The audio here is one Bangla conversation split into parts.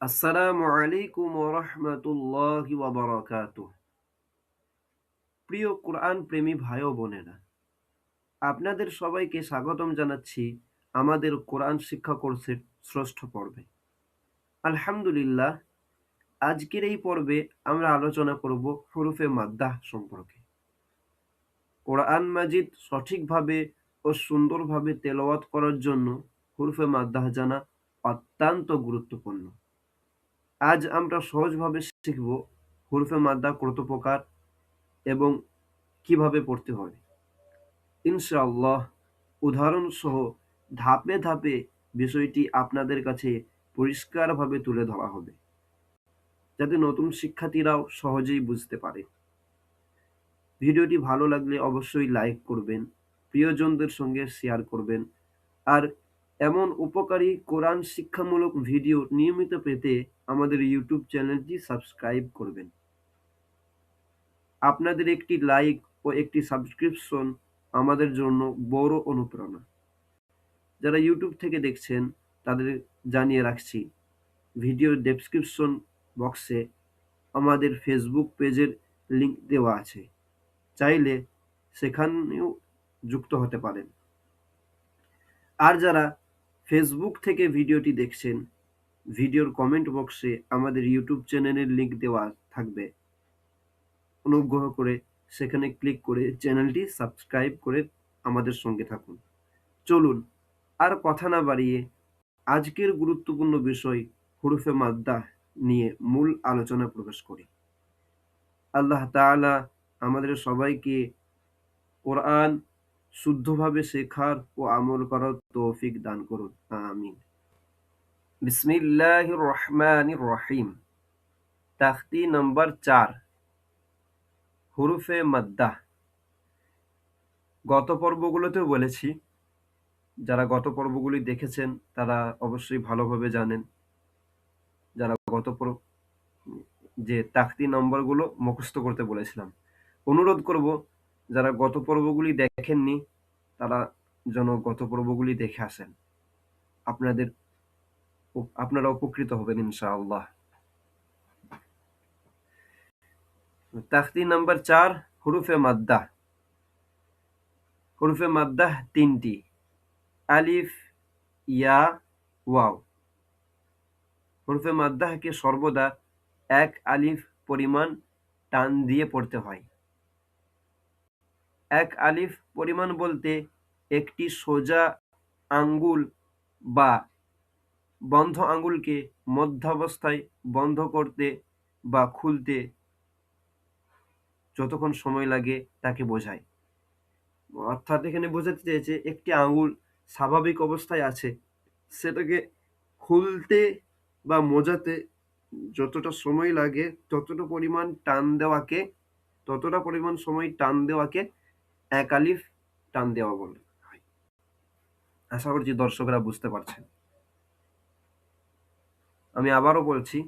আসসালামু আলাইকুম রহমতুল্লাহি ওয়াবারাকাতুহ প্রিয় কোরআন প্রেমী ভাই ও বোনেরা, আপনাদের সবাইকে স্বাগতম জানাচ্ছি আমাদের কোরআন শিক্ষা কোর্সের ষষ্ঠ পর্বে। আলহামদুলিল্লাহ, আজকের এই পর্বে আমরা আলোচনা করব হরুফে মাদ্দাহ সম্পর্কে। কোরআন মাজিদ সঠিকভাবে ও সুন্দরভাবে তেলাওয়াত করার জন্য হরুফে মাদ্দাহ জানা অত্যন্ত গুরুত্বপূর্ণ। আজ আমরা সহজভাবে শিখব হরফে মাদ্দা কত প্রকার এবং কীভাবে পড়তে হয়। ইনশাআল্লাহ উদাহরণসহ ধাপে ধাপে বিষয়টি আপনাদের কাছে পরিষ্কারভাবে তুলে ধরা হবে, যাতে নতুন শিক্ষার্থীরাও সহজেই বুঝতে পারে। ভিডিওটি ভালো লাগলে অবশ্যই লাইক করবেন, প্রিয়জনদের সঙ্গে শেয়ার করবেন, আর এমন উপকারী কোরআন শিক্ষামূলক ভিডিও নিয়মিত পেতে আমাদের ইউটিউব চ্যানেলটি সাবস্ক্রাইব করবেন। আপনাদের একটি লাইক ও একটি সাবস্ক্রিপশন আমাদের জন্য বড় অনুপ্রেরণা। যারা ইউটিউব থেকে দেখছেন, তাদের জানিয়ে রাখছি ভিডিও ডেসক্রিপশন বক্সে আমাদের ফেসবুক পেজের লিংক দেওয়া আছে। চাইলে সেখানেও যুক্ত হতে পারেন। আর যারা ফেসবুক থেকে ভিডিওটি দেখছেন। ভিডিওর কমেন্ট বক্সে আমাদের ইউটিউব চ্যানেলের লিংক দেওয়া থাকবে। অনুগ্রহ করে সেখানে ক্লিক করে চ্যানেলটি সাবস্ক্রাইব করে আমাদের সঙ্গে থাকুন। চলুন, আর কথা না বাড়িয়ে আজকের গুরুত্বপূর্ণ বিষয় হুরুফে মাদ্দা নিয়ে মূল আলোচনা প্রবেশ করি। আল্লাহ তাআলা আমাদের সবাইকে কোরআন শুদ্ধভাবে শেখার ও আমল করার তৌফিক দান করুন। আমিন। বিসমিল্লাহির রহমানির রহিম। তাখতি নম্বর চার। হুরুফে মাদ্দা। গত পর্বগুলোতেও বলেছি, যারা গত পর্বগুলি দেখেছেন, তারা অবশ্যই ভালোভাবে জানেন। যারা গত পর্ব যে তাখতি নম্বরগুলো মুখস্থ করতে বলেছিলাম। অনুরোধ করব যারা গত পর্বগুলি দেখেননি, তারা যেন গত পর্বগুলি দেখে আসেন। আপনাদের আপনারা উপকৃত হবেন ইনশাআল্লাহ। তাখতি নাম্বার চার, হুরুফে মাদ্দা। হুরুফে মাদ্দা তিনটি। আলিফ, ইয়া, ওয়াও। হুরুফে মাদ্দাহকে সর্বদা এক আলিফ পরিমাণ টান দিয়ে পড়তে হয়। এক আলিফ পরিমাণ বলতে একটি সোজা আঙ্গুল বা বন্ধ আঙ্গুলকে মধ্যাবস্থায় বন্ধ করতে বা খুলতে যতক্ষণ সময় লাগে তাকে বোঝায়। অর্থাৎ এখানে বোঝাতে চেয়েছে একটি আঙুল স্বাভাবিক অবস্থায় আছে। সেটাকে খুলতে বা মোজাতে যতটা সময় লাগে, ততটা পরিমাণ টান দেওয়াকে, ততটা পরিমাণ সময় টান দেওয়াকে এক আলিফ টান দেওয়া বলে। আশা করছি দর্শকরা বুঝতে পারছেন। আমি আবারও বলছি,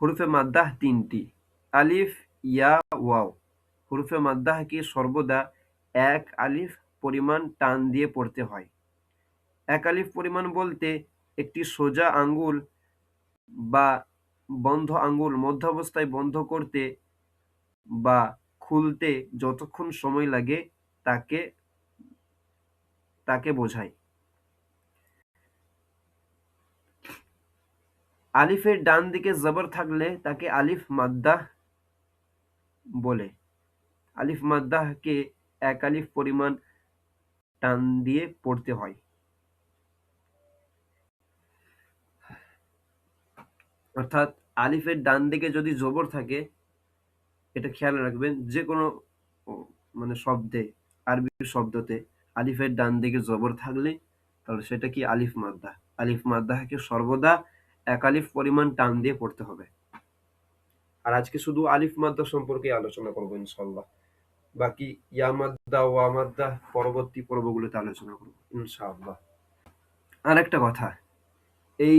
হরুফে মাদ্দাহ তিনটি। আলিফ, ইয়া, ওয়াও। হরুফে মাদ্দাহকে সর্বদা এক আলিফ পরিমাণ টান দিয়ে পড়তে হয়। এক আলিফ পরিমাণ বলতে একটি সোজা আঙ্গুল বা বন্ধ আঙ্গুল মধ্য অবস্থায় বন্ধ করতে বা খুলতে যতক্ষণ সময় লাগে তাকে তাকে বোঝায় আলিফের ডান দিকে জবর থাকলে তাকে আলিফ মাদ্দাহ বলে। আলিফ মাদ্দাহকে এক আলিফ পরিমাণ টান দিয়ে পড়তে হয়। অর্থাৎ আলিফের ডান দিকে যদি জবর থাকে, এটা খেয়াল রাখবেন, যে কোনো মানে শব্দে আরবি শব্দতে আলিফের ডান দিকে জবর থাকলে তাহলে সেটা কি আলিফ মাদ্দা? আলিফ মাদ্দাহকে সর্বদা এক আলিফ পরিমাণ টান দিয়ে পড়তে হবে। আর আজকে শুধু আলিফ মাদ্দা সম্পর্কে আলোচনা করব ইনশাল্লাহ বাকি ইয়ামাদ্দা ওয়ামাদ্দা পরবর্তী পর্বগুলোতে আলোচনা করব ইনশাআল্লাহ। আর একটা কথা, এই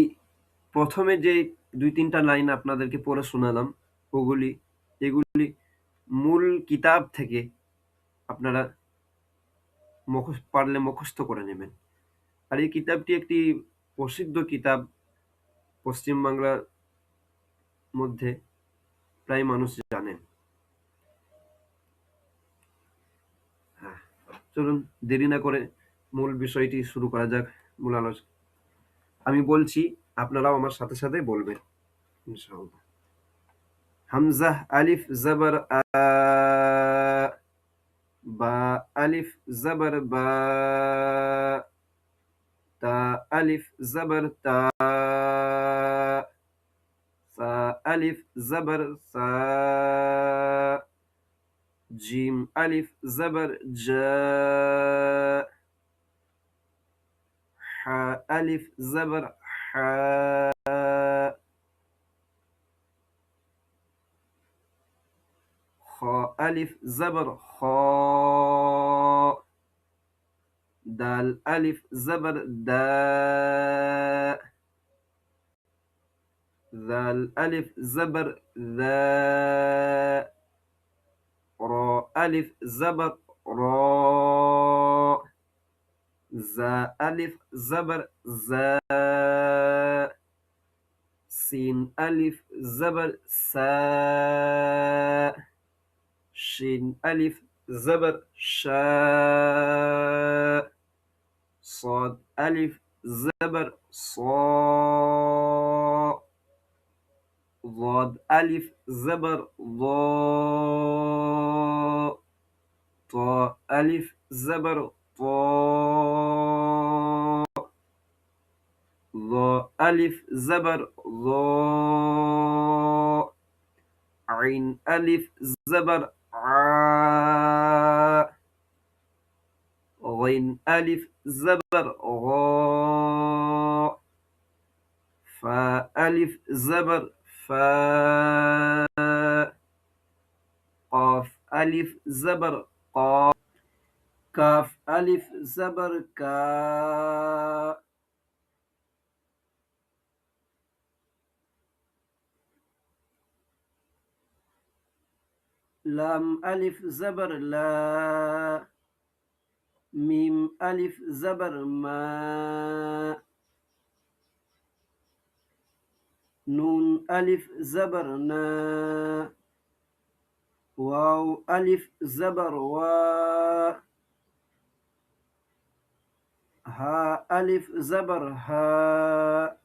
প্রথমে যে দুই তিনটা লাইন আপনাদেরকে পড়ে শোনালাম, ওগুলি, এগুলি মূল কিতাব থেকে আপনারা মুখস পারলে মুখস্থ করে নেবেন। আর এই কিতাবটি একটি প্রসিদ্ধ কিতাব পশ্চিমবাংলার মধ্যে প্রায় মানুষ জানেন। হ্যাঁ চলুন দেরি না করে মূল বিষয়টি শুরু করা যাক, মূল আলোচনা আমি বলছি, আপনারাও আমার সাথে সাথে বলবেন, ইনশাআল্লাহ। হামজা আলিফ জবর আ با ألف زبر با تا ألف زبر تا سا ألف زبر سا جيم ألف زبر جا ح ألف زبر ح خ ألف زبر خ دال ألف زبر داء. ذا الألف زبر ذا را ألف زبر را زا ألف زبر زا سين ألف زبر سا شين ألف زبر شا صاد ألف زبر صا ضاد ألف زبر ضا طا ألف زبر طا ضا ألف زبر ضا عين ألف زبر غين ألف زبر غا فا ألف زبر فا قاف ألف زبر قا كاف ألف زبر كا لام ألف زبر لا. ميم ألف زبر ما نون ألف زبر نا واو ألف زبر وا ها ألف زبر ها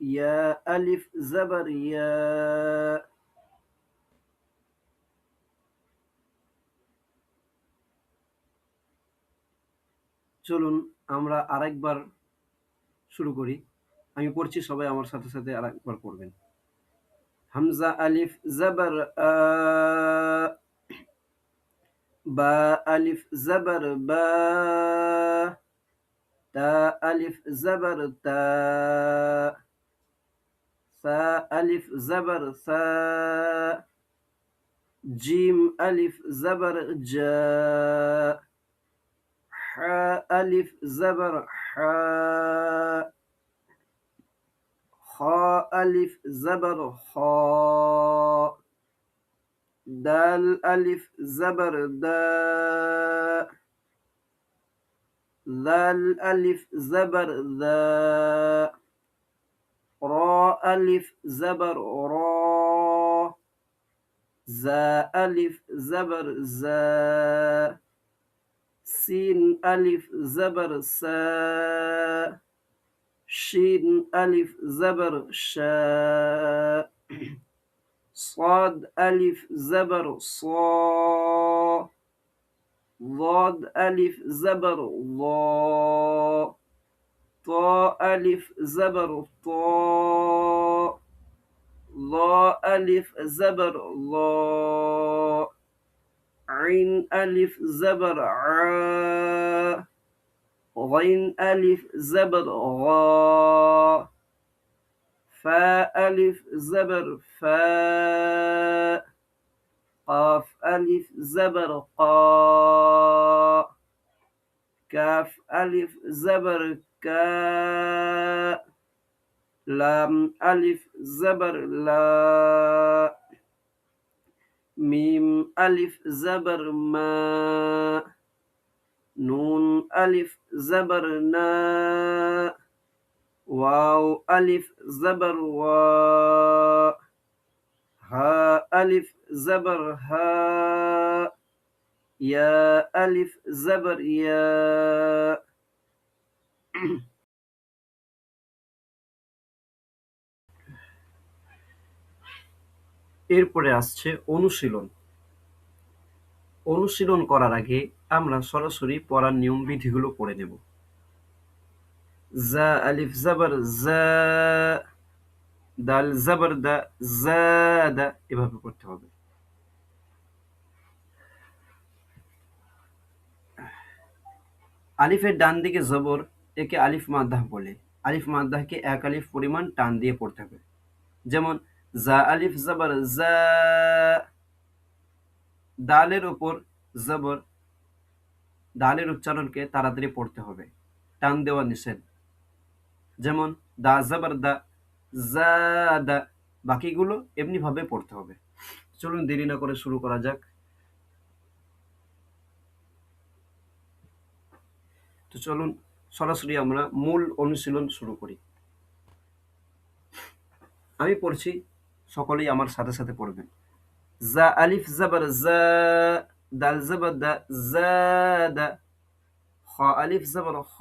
يا ألف زبر يا চলুন আমরা আরেকবার শুরু করি। আমি পড়ছি, সবাই আমার সাথে সাথে আরেকবার পড়বেন। হামজা আলিফ জবর বা আলিফ জবর, বা, তা আলিফ জবর, তা, সা আলিফ জবর, সা, জিম আলিফ জবর, জা ألف زبر حاء خاء ألف زبر خاء دال ألف زبر داء ذال ألف زبر ذا را ألف زبر را ذا ألف زبر ذا سين ألف زبر سا شين ألف زبر شا صاد ألف زبر صا ضاد ألف زبر ضا طا ألف زبر طا ضا ألف زبر ضا عين ألف زبر عا. غين ألف زبر غا. فا ألف زبر فا. قاف ألف زبر قا. كاف ألف زبر كا. لام ألف زبر لا. ميم ألف زبر ما نون ألف زبر نا واو ألف زبر وا ها ألف زبر ها يا ألف زبر يا এরপরে আসছে অনুশীলন। অনুশীলন করার আগে আমরা সরাসরি পড়ার নিয়ম বিধিগুলো পড়ে নেব। জা আলিফ জাবার জা, দাল জাবার দা জাদা এভাবে পড়তে হবে। আলিফের ডান দিকে জবর একে আলিফ মাদ্দাহ বলে। আলিফ মাদ্দাহকে এক আলিফ পরিমাণ টান দিয়ে পড়তে হবে। যেমন জা আলিফ জবর, জা দালের ওপর জবর দালের উচ্চারণকে তাড়াতাড়ি পড়তে হবে। টান দেওয়া নিষেধ। যেমন, দা জবর, দা জাদা বাকিগুলো এমনি ভাবে পড়তে হবে। চলুন দেরি না করে শুরু করা যাক। তো চলুন, সরাসরি আমরা মূল অনুশীলন শুরু করি। আমি পড়ছি সকলেই আমার সাথে সাথে পড়বেন। জা আলিফ, জাবার জা দাল, জাবার, দা জাদা খ, আলিফ, জাবার, খ,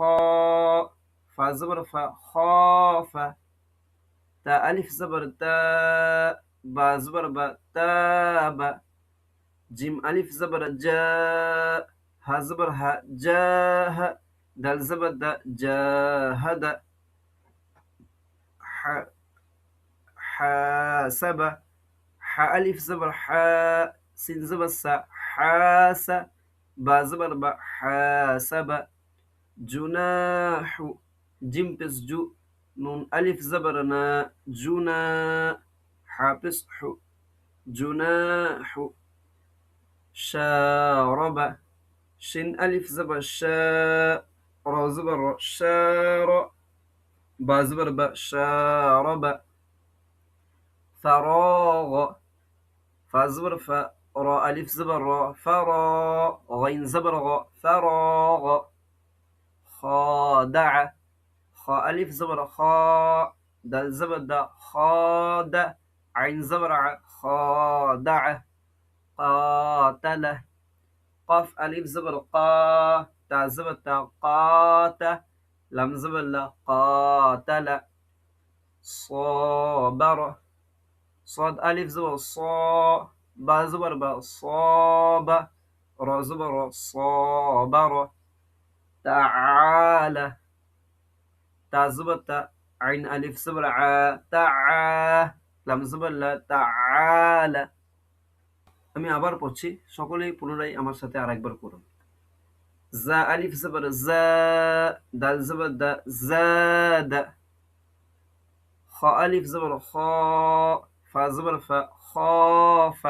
ফা, জাবার, ফা খফা তা, আলিফ, জাবার, তা, বা, জাবার, বা তাবা জিম, আলিফ, জাবার, জা, হা, জাবার, হা জাহা দাল, জাবার, দা জাহাদা হা حاسبة ح ألف زبر ح سين زبر سا حاس با زبر با حاسب جناح جيم بس جو نون ألف زبر نا جنا حابس حو جناح شارب شين ألف زبر شا را زبر شار با زبر با شارب فراغ. فزبر را ألف زبر را. فرا غين زبر غ فراغ. خادع خا ألف زبر خا دال زبر دا خاد عين زبر ع. خادع قاتل قاف ألف زبر قا تا زبر تا قات لم زبر لا قاتل صابر صاد ألف زبر صا با زبر با صاب را زبر صابر تعالى تا زبر تا عين ألف زبر ع تعا لم زبر لا تعالى আমি আবার পড়ছি সকলেই পুনরায় আমার সাথে আরেকবার পড়ুন জা আলিফ জবর জা দাল জবর দা জাদা খ আলিফ জবর খ فزبر ف فا ف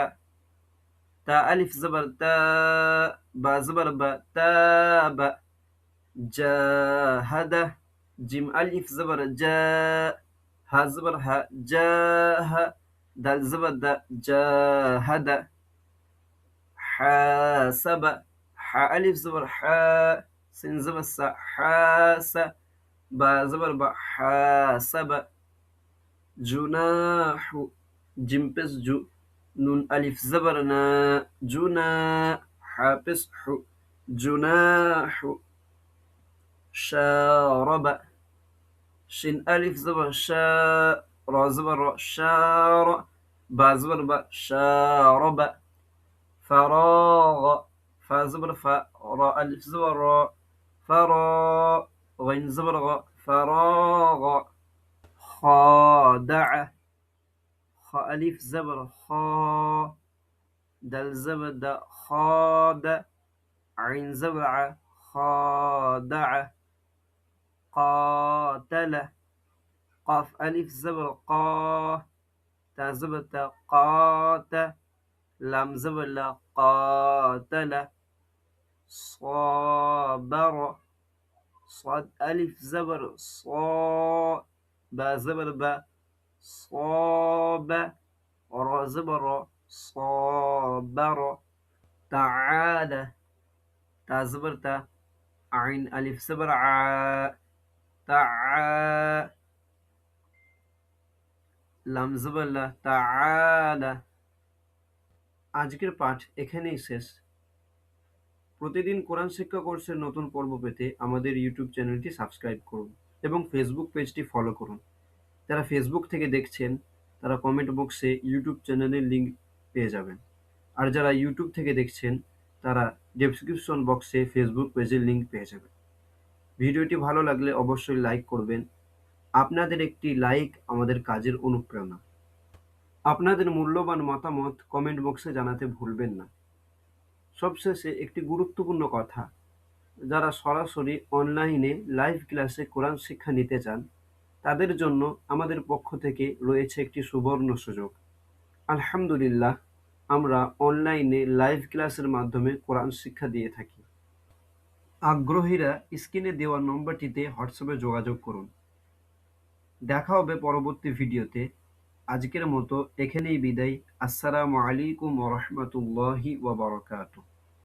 تا ألف زبر تا با زبر ب با تاب جاهد جيم ألف زبر جا ها زبر ها جا ها دال زبر دا جاهد حاسب حا ألف زبر حا سين زبر سا حاس با زبر با حاسب جناح جيم بس جو نون ألف زبر نا جنا حابس حو جناح شارب. شين ألف زبر شا را زبر شار با زبر با شارب. فراغ فا زبر فا را ألف زبر را فرا غين زبر فراغ. خادع. خ ألف زبر خا دل زبر د خاد عين زبر ع خادع قاتل قاف ألف زبر قا تا زبر تا قات لام زبر لا قاتل صابر صاد ألف زبر صا با زبر با صاب را زبر را صابر تعالى تا زبر تا عين ألف زبر ع تع লামজবাল্লাহ তাআলা আজকের পাঠ এখানেই শেষ প্রতিদিন কোরআন শিক্ষা কোর্সের নতুন পর্ব পেতে আমাদের ইউটিউব চ্যানেলটি সাবস্ক্রাইব করুন এবং ফেসবুক পেজটি ফলো করুন যারা ফেসবুক থেকে দেখছেন, তারা কমেন্ট বক্সে ইউটিউব চ্যানেলের লিঙ্ক পেয়ে যাবেন। আর যারা ইউটিউব থেকে দেখছেন, তারা ডেসক্রিপশন বক্সে ফেসবুক পেজের লিঙ্ক পেয়ে যাবেন। ভিডিওটি ভালো লাগলে অবশ্যই লাইক করবেন। আপনাদের একটি লাইক আমাদের কাজের অনুপ্রেরণা। আপনাদের মূল্যবান মতামত কমেন্ট বক্সে জানাতে ভুলবেন না। সবশেষে একটি গুরুত্বপূর্ণ কথা, যারা সরাসরি অনলাইনে লাইভ ক্লাসে কোরআন শিক্ষা নিতে চান তাদের জন্য আমাদের পক্ষ থেকে রয়েছে একটি সুবর্ণ সুযোগ। আলহামদুলিল্লাহ, আমরা অনলাইনে লাইভ ক্লাসের মাধ্যমে কোরআন শিক্ষা দিয়ে থাকি। আগ্রহীরা স্ক্রিনে দেওয়া নম্বরটিতে হোয়াটসঅ্যাপে যোগাযোগ করুন। দেখা হবে পরবর্তী ভিডিওতে। আজকের মতো এখানেই বিদায়। আসসালামু আলাইকুম ওরহমতুল্লাহি ওবরকাতুহ